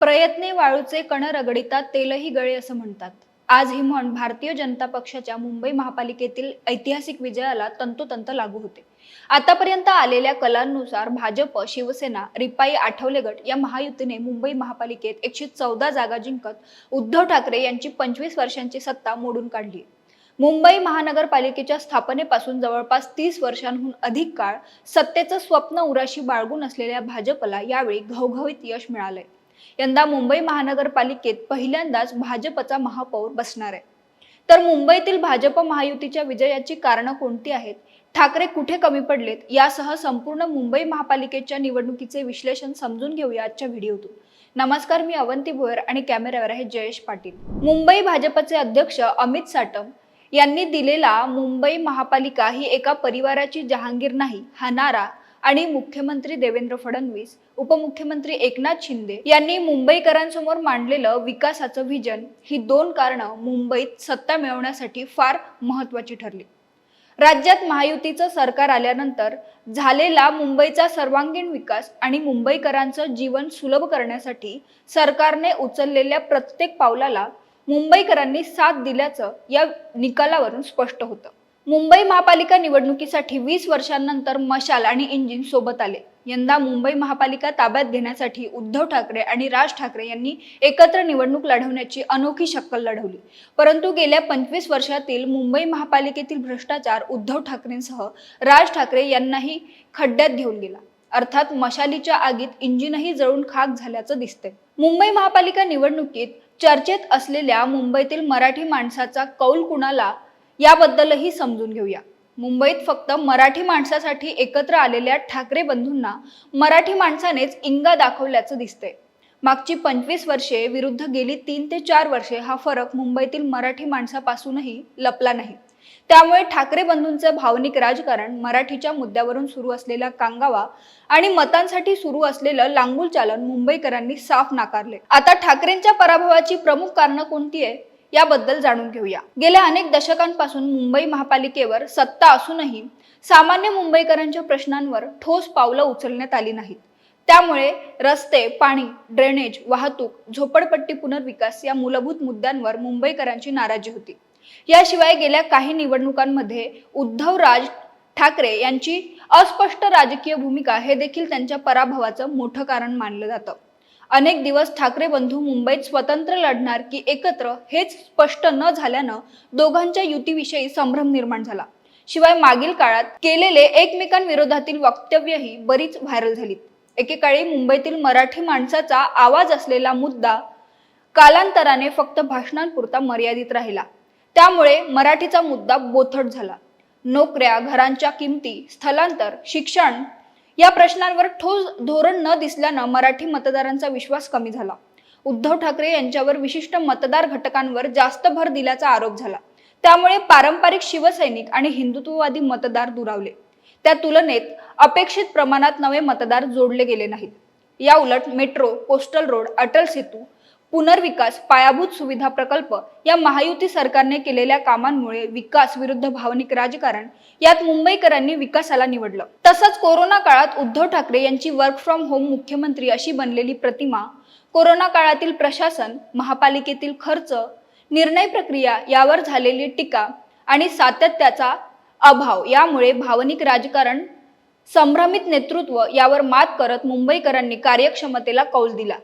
प्रयत्ने वाळूचे कण रगडितात तेलही गळे असं म्हणतात. आज ही म्हण भारतीय जनता पक्षाच्या मुंबई महापालिकेतील ऐतिहासिक विजयाला तंतोतंत लागू होते. आतापर्यंत आलेल्या कलांनुसार भाजप शिवसेना रिपाई आठवले गट या महायुतीने मुंबई महापालिकेत एकशे चौदा जागा जिंकत उद्धव ठाकरे यांची पंचवीस वर्षांची सत्ता मोडून काढली. मुंबई महानगरपालिकेच्या स्थापनेपासून जवळपास तीस वर्षांहून अधिक काळ सत्तेचं स्वप्न उराशी बाळगून असलेल्या भाजपला यावेळी घवघवीत यश मिळालंय. यंदा मुंबई महानगरपालिकेत पहिल्यांदाच भाजपचा महापौर बसणार आहे. तर मुंबईतील भाजप महायुतीच्या विजयाची कारणं कोणती आहेत? ठाकरे कुठे कमी पडलेत? यासह संपूर्ण मुंबई महापालिकेच्या निवडणुकीचे विश्लेषण समजून घेऊया आजच्या व्हिडिओतून. नमस्कार मी अवंती भोयर आणि कॅमेऱ्यावर आहे जयेश पाटील. मुंबई भाजपचे अध्यक्ष अमित साटम यांनी दिलेला मुंबई महापालिका ही एका परिवाराची जहांगीर नाही हा नारा आणि मुख्यमंत्री देवेंद्र फडणवीस उपमुख्यमंत्री एकनाथ शिंदे यांनी मुंबईकरांसमोर मांडलेलं विकासाचं व्हिजन ही दोन कारणं मुंबईत सत्ता मिळवण्यासाठी फार महत्वाची ठरली. राज्यात महायुतीचं सरकार आल्यानंतर झालेला मुंबईचा सर्वांगीण विकास आणि मुंबईकरांचं जीवन सुलभ करण्यासाठी सरकारने उचललेल्या प्रत्येक पावलाला मुंबईकरांनी साथ दिल्याचं या निकालावरून स्पष्ट होतं. मुंबई महापालिका निवडणुकीसाठी वीस वर्षांनंतर मशाल आणि इंजिन सोबत आले. यंदा मुंबई महापालिका ताब्यात घेण्यासाठी उद्धव ठाकरे आणि राज ठाकरे यांनी एकत्र निवडणूक लढवण्याची अनोखी शक्कल लढवली. परंतु गेल्या पंचवीस वर्षातील मुंबई महापालिकेतील भ्रष्टाचार उद्धव ठाकरेंसह राज ठाकरे यांनाही खड्ड्यात घेऊन गेला. अर्थात मशालीच्या आगीत इंजिनही जळून खाक झाल्याचं दिसतंय. मुंबई महापालिका निवडणुकीत चर्चेत असलेल्या मुंबईतील मराठी माणसाचा कौल कुणाला याबद्दलही समजून घेऊया. मुंबईत फक्त मराठी माणसासाठी एकत्र आलेल्या ठाकरे बंधूंना मराठी माणसानेच इंगा दाखवल्याचं दिसतंय. मागची पंचवीस वर्षे विरुद्ध गेली तीन ते चार वर्षे हा फरक मुंबईतील मराठी माणसापासूनही लपला नाही. त्यामुळे ठाकरे बंधूंचं भावनिक राजकारण मराठीच्या मुद्द्यावरून सुरू असलेला कांगावा आणि मतांसाठी सुरू असलेलं लांगूल चालन मुंबईकरांनी साफ नाकारले. आता ठाकरेंच्या पराभवाची प्रमुख कारणं कोणती आहे? याबद्दल जाणून घेऊया. गेल्या अनेक दशकांपासून मुंबई महापालिकेवर सत्ता असूनही सामान्य मुंबईकरांच्या प्रश्नांवर ठोस पावलं उचलण्यात आली नाहीत. त्यामुळे रस्ते पाणी ड्रेनेज वाहतूक झोपडपट्टी पुनर्विकास या मूलभूत मुद्द्यांवर मुंबईकरांची नाराजी होती. याशिवाय गेल्या काही निवडणुकांमध्ये उद्धव राज ठाकरे यांची अस्पष्ट राजकीय भूमिका हे देखील त्यांच्या पराभवाचं मोठं कारण मानलं जातं. अनेक दिवस ठाकरे बंधू मुंबईत स्वतंत्र लढणार की एकत्र हेच स्पष्ट न झाल्यानं दोघांच्या युतीविषयी संभ्रम निर्माण झाला. शिवाय मागील काळात केलेले एकमेकांविरोधातील वक्तव्यही बरीच व्हायरल झालीत. एकेकाळी मुंबईतील मराठी माणसाचा आवाज असलेला मुद्दा कालांतराने फक्त भाषणांपुरता मर्यादित राहिला. त्यामुळे मराठीचा मुद्दा बोथट झाला. नोकऱ्या घरांच्या किमती स्थलांतर शिक्षण या प्रश्नांवर ठोस धोरण न दिसल्यानं मराठी मतदारांचा विश्वास कमी झाला. उद्धव ठाकरे यांच्यावर विशिष्ट मतदार घटकांवर जास्त भर दिल्याचा आरोप झाला. त्यामुळे पारंपरिक शिवसैनिक आणि हिंदुत्ववादी मतदार दुरावले. त्या तुलनेत अपेक्षित प्रमाणात नवे मतदार जोडले गेले नाहीत. या उलट metro coastal road Atal Setu पुनर्विकास पायाभूत सुविधा प्रकल्प या महायुती सरकारने केलेल्या कामांमुळे विकास विरुद्ध भावनिक राजकारण यात मुंबईकरांनी विकासाला निवडलं. तसंच कोरोना काळात उद्धव ठाकरे यांची वर्क फ्रॉम होम मुख्यमंत्री अशी बनलेली प्रतिमा कोरोना काळातील प्रशासन महापालिकेतील खर्च निर्णय प्रक्रिया यावर झालेली टीका आणि सातत्याचा अभाव यामुळे भावनिक राजकारण संभ्रमित नेतृत्व यावर मात करत मुंबईकरांनी कार्यक्षमतेला कौल दिला.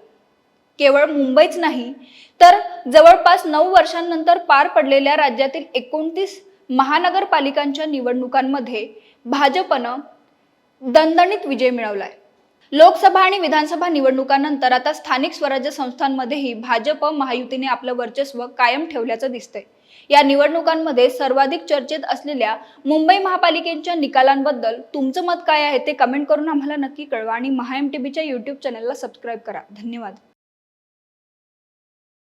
केवळ मुंबईच नाही तर जवळपास नऊ वर्षांनंतर पार पडलेल्या राज्यातील एकोणतीस महानगरपालिकांच्या निवडणुकांमध्ये भाजपनं दणदणीत विजय मिळवलाय. लोकसभा आणि विधानसभा निवडणुकांनंतर आता स्थानिक स्वराज्य संस्थांमध्येही भाजप महायुतीने आपलं वर्चस्व कायम ठेवल्याचं दिसतंय. या निवडणुकांमध्ये सर्वाधिक चर्चेत असलेल्या मुंबई महापालिकेच्या निकालांबद्दल तुमचं मत काय आहे ते कमेंट करून आम्हाला नक्की कळवा आणि महाएमटीबीच्या टी बीच्या युट्यूब चॅनलला सबस्क्राईब करा. धन्यवाद.